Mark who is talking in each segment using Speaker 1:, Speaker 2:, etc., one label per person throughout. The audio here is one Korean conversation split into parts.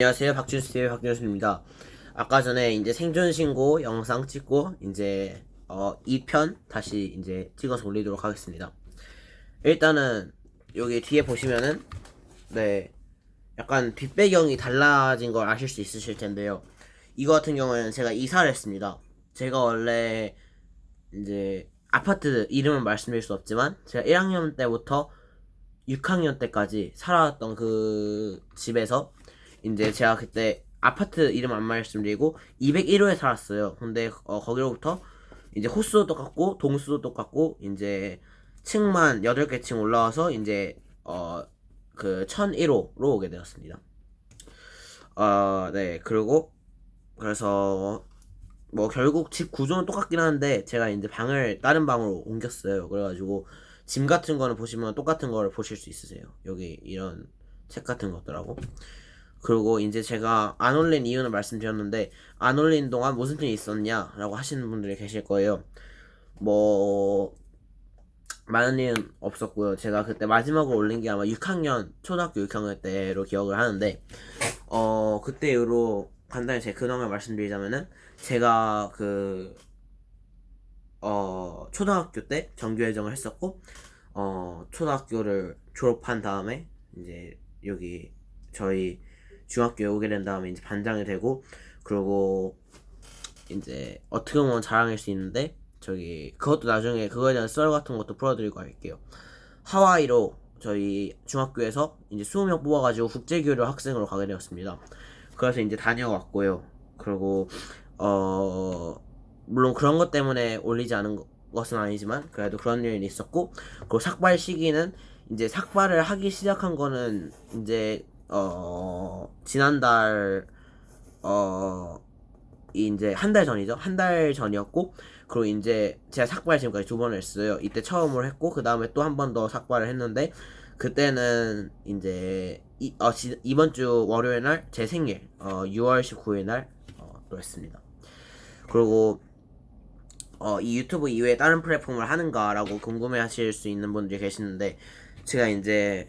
Speaker 1: 안녕하세요. 박준수TV 박준수입니다. 아까 전에 이제 생존 신고 영상 찍고 이제 어 2편 다시 이제 찍어서 올리도록 하겠습니다. 일단은 여기 뒤에 보시면은 네 약간 뒷배경이 달라진 걸 아실 수 있으실 텐데요. 이거 같은 경우에는 제가 이사를 했습니다. 제가 원래 이제 아파트 이름은 말씀드릴 수 없지만 제가 1학년 때부터 6학년 때까지 살아왔던 그 집에서 이제 제가 그때 아파트 이름 안 말씀드리고 201호에 살았어요. 근데 어, 거기로부터 이제 호수도 똑같고 동수도 똑같고 이제 층만 8개 층 올라와서 이제 어 그 1001호로 오게 되었습니다. 어, 네. 그리고 그래서 뭐 결국 집 구조는 똑같긴 한데 제가 이제 방을 다른 방으로 옮겼어요. 그래 가지고 짐 같은 거는 보시면 똑같은 거를 보실 수 있으세요. 여기 이런 책 같은 것들하고. 그리고 이제 제가 안 올린 이유는 말씀드렸는데 안 올린 동안 무슨 일이 있었냐라고 하시는 분들이 계실 거예요. 뭐 많은 일은 없었고요. 제가 그때 마지막으로 올린 게 아마 6학년 초등학교 6학년 때로 기억을 하는데 어 그때 이후로 간단히 제 근황을 말씀드리자면은 제가 그 어, 초등학교 때 정규 예정을 했었고, 어, 초등학교를 졸업한 다음에, 이제, 여기, 저희 중학교에 오게 된 다음에 이제 반장이 되고, 그리고, 이제, 어떻게 보면 자랑일 수 있는데, 저기, 그것도 나중에 그거에 대한 썰 같은 것도 풀어드리고 할게요. 하와이로 저희 중학교에서 이제 20명 뽑아가지고 국제교류 학생으로 가게 되었습니다. 그래서 이제 다녀왔고요. 그리고, 어, 물론 그런 것 때문에 올리지 않은 거- 것은 아니지만 그래도 그런 일이 있었고 그리고 삭발 시기는 이제 삭발을 하기 시작한 거는 이제 어 지난달 어 이제 한 달 전이죠? 한 달 전이었고 그리고 이제 제가 삭발 지금까지 두 번을 했어요. 이때 처음으로 했고 그 다음에 또 한 번 더 삭발을 했는데 그때는 이제 이, 어, 지, 이번 주 월요일 날 제 생일 어 6월 19일 날 어, 또 했습니다. 그리고 어, 이 유튜브 이외에 다른 플랫폼을 하는가라고 궁금해 하실 수 있는 분들이 계시는데, 제가 이제,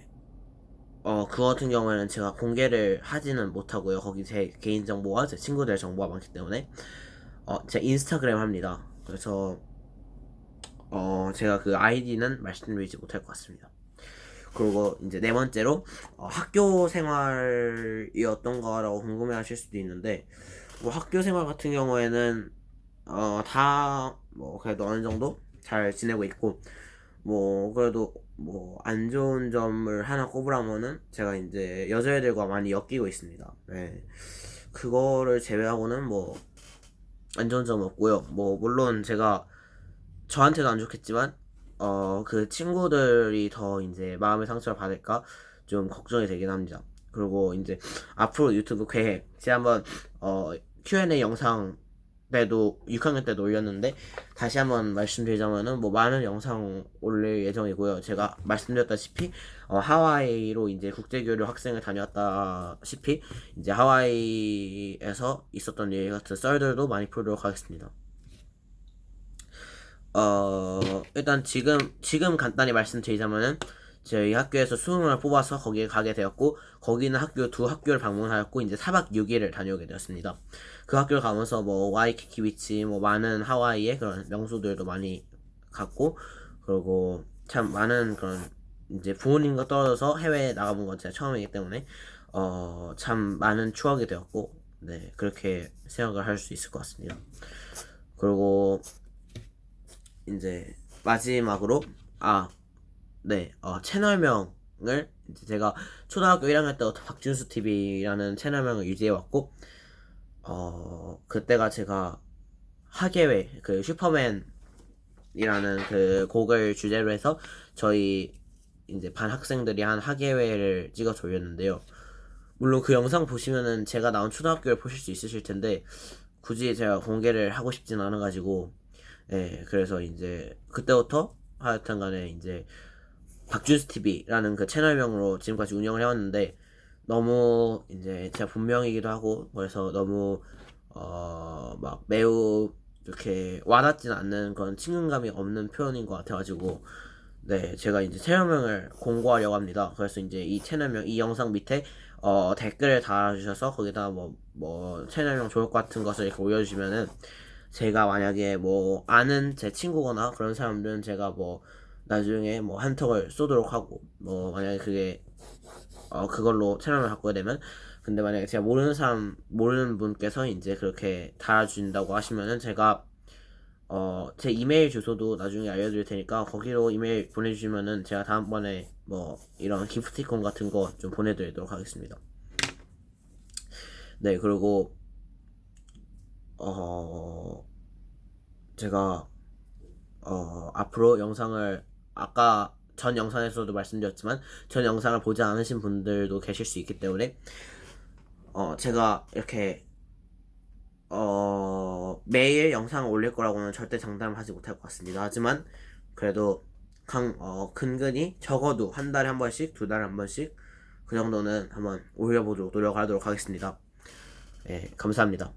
Speaker 1: 어, 그거 같은 경우에는 제가 공개를 하지는 못하고요. 거기 제 개인정보와 제 친구들 정보가 많기 때문에, 어, 제 인스타그램 합니다. 그래서, 어, 제가 그 아이디는 말씀드리지 못할 것 같습니다. 그리고 이제 네 번째로, 어, 학교 생활이 어떤가라고 궁금해 하실 수도 있는데, 뭐 학교 생활 같은 경우에는 어, 다, 뭐, 그래도 어느 정도 잘 지내고 있고, 뭐, 그래도, 뭐, 안 좋은 점을 하나 꼽으라면은, 제가 이제 여자애들과 많이 엮이고 있습니다. 네. 그거를 제외하고는 뭐, 안 좋은 점 없고요. 뭐, 물론 제가 저한테도 안 좋겠지만, 어, 그 친구들이 더 이제 마음의 상처를 받을까 좀 걱정이 되긴 합니다. 그리고 이제 앞으로 유튜브 계획, 제가 한번, 어, Q&A 영상 때도 6학년 때도 올렸는데 다시 한번 말씀드리자면은 뭐 많은 영상 올릴 예정이고요. 제가 말씀드렸다시피 어, 하와이로 이제 국제교류 학생을 다녀왔다시피 이제 하와이에서 있었던 일 같은 썰들도 많이 풀도록 하겠습니다. 어 일단 지금 지금 간단히 말씀드리자면은 저희 학교에서 수능을 뽑아서 거기에 가게 되었고 거기는 학교 두 학교를 방문하였고 이제 4박 6일을 다녀오게 되었습니다. 그 학교를 가면서 뭐 와이키키 비치 뭐 많은 하와이의 그런 명소들도 많이 갔고 그리고 참 많은 그런 이제 부모님과 떨어져서 해외에 나가본 건 제가 처음이기 때문에 어 참 많은 추억이 되었고 네 그렇게 생각을 할 수 있을 것 같습니다. 그리고 이제 마지막으로 아 네, 어, 채널명을 이제 제가 초등학교 1학년 때부터 박준수 TV라는 채널명을 유지해 왔고, 어, 그때가 제가 하계회 그 슈퍼맨이라는 그 곡을 주제로 해서 저희 이제 반 학생들이 한 하계회를 찍어서 올렸는데요. 물론 그 영상 보시면은 제가 나온 초등학교를 보실 수 있으실 텐데 굳이 제가 공개를 하고 싶진 않아 가지고 예, 그래서 이제 그때부터 하여튼 간에 이제 박준수 TV라는 그 채널명으로 지금까지 운영을 해왔는데 너무 이제 제가 본명이기도 하고 그래서 너무 어 막 매우 이렇게 와닿지는 않는 그런 친근감이 없는 표현인 것 같아가지고 네 제가 이제 채널명을 공고하려고 합니다. 그래서 이제 이 채널명 이 영상 밑에 어, 댓글을 달아주셔서 거기다 뭐, 뭐, 채널명 조회 같은 것을 이렇게 올려주시면은 제가 만약에 뭐, 아는 제 친구거나 그런 사람들은 제가 뭐, 나중에 뭐, 한 턱을 쏘도록 하고, 뭐, 만약에 그게, 어, 그걸로 채널을 바꾸게 되면, 근데 만약에 제가 모르는 사람, 모르는 분께서 이제 그렇게 달아준다고 하시면은 제가, 어, 제 이메일 주소도 나중에 알려드릴 테니까 거기로 이메일 보내주시면은 제가 다음번에 뭐 이런 기프티콘 같은 거 좀 보내드리도록 하겠습니다. 네, 그리고 어 제가 어 앞으로 영상을 아까 전 영상에서도 말씀드렸지만 전 영상을 보지 않으신 분들도 계실 수 있기 때문에 어 제가 이렇게 어 매일 영상을 올릴 거라고는 절대 장담을 하지 못할 것 같습니다. 하지만 그래도 강, 어, 근근히 적어도 한 달에 한 번씩, 두 달에 한 번씩 그 정도는 한번 올려보도록 노력하도록 하겠습니다. 예, 감사합니다.